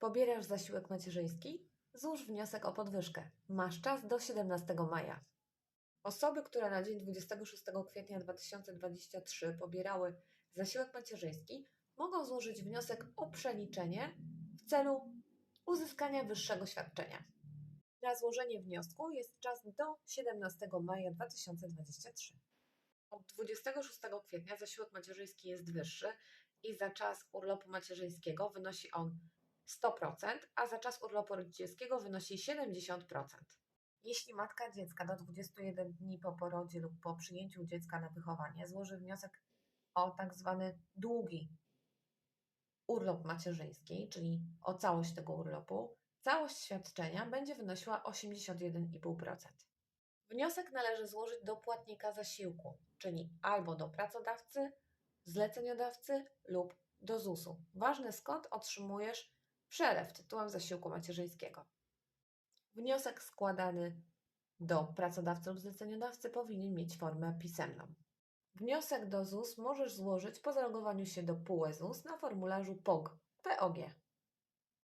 Pobierasz zasiłek macierzyński? Złóż wniosek o podwyżkę. Masz czas do 17 maja. Osoby, które na dzień 26 kwietnia 2023 pobierały zasiłek macierzyński, mogą złożyć wniosek o przeliczenie w celu uzyskania wyższego świadczenia. Na złożenie wniosku jest czas do 17 maja 2023. Od 26 kwietnia zasiłek macierzyński jest wyższy i za czas urlopu macierzyńskiego wynosi on 100%, a za czas urlopu rodzicielskiego wynosi 70%. Jeśli matka dziecka do 21 dni po porodzie lub po przyjęciu dziecka na wychowanie złoży wniosek o tak zwany długi urlop macierzyński, czyli o całość tego urlopu, całość świadczenia będzie wynosiła 81,5%. Wniosek należy złożyć do płatnika zasiłku, czyli albo do pracodawcy, zleceniodawcy lub do ZUS-u. Ważne skąd otrzymujesz przelew tytułem zasiłku macierzyńskiego. Wniosek składany do pracodawcy lub zleceniodawcy powinien mieć formę pisemną. Wniosek do ZUS możesz złożyć po zalogowaniu się do PUE ZUS na formularzu POG. POG.